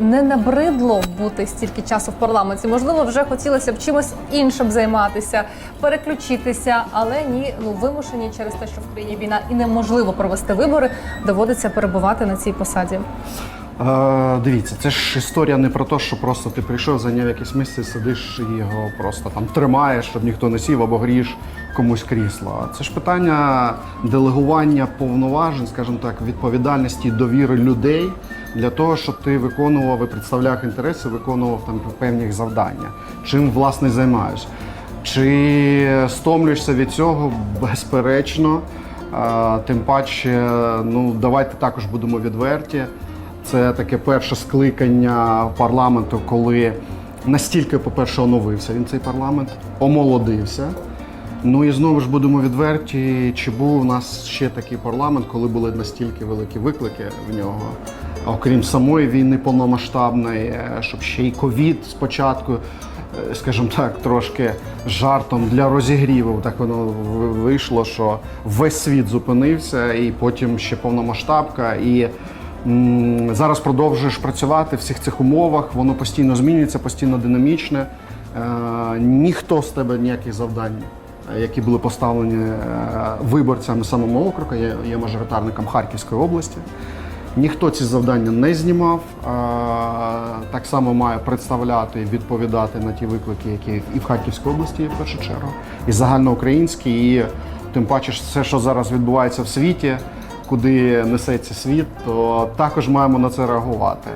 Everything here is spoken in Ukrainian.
не набридло бути стільки часу в парламенті. Можливо, вже хотілося б чимось іншим займатися, переключитися, але ні, ну вимушені через те, що в країні війна і неможливо провести вибори, доводиться перебувати на цій посаді. Дивіться, це ж історія не про те, що просто ти прийшов, зайняв якесь місце, сидиш і його просто там тримаєш, щоб ніхто не сів або грієш комусь крісло. Це ж питання делегування повноважень, скажімо так, відповідальності довіри людей для того, щоб ти виконував і представляв інтереси, виконував там певні завдання. Чим власне займаєшся. Чи стомлюєшся від цього? Безперечно. Тим паче, ну давайте також будемо відверті. Це таке перше скликання парламенту, коли настільки, по-перше, оновився він цей парламент, омолодився. Ну і знову ж будемо відверті, чи був у нас ще такий парламент, коли були настільки великі виклики в нього, окрім самої війни повномасштабної, е, щоб ще й ковід спочатку, е, скажімо так, трошки жартом для розігріву. Так воно вийшло, що весь світ зупинився, і потім ще повномасштабка. І зараз продовжуєш працювати в всіх цих умовах, воно постійно змінюється, постійно динамічне. Е, ніхто з тебе ніяких завдань, е, які були поставлені е, виборцями самого округу, я є мажоритарником Харківської області. Ніхто ці завдання не знімав. Так само має представляти і відповідати на ті виклики, які і в Харківській області є в першу чергу, і загальноукраїнські, і тим паче все, що зараз відбувається в світі, куди несеться світ, то також маємо на це реагувати.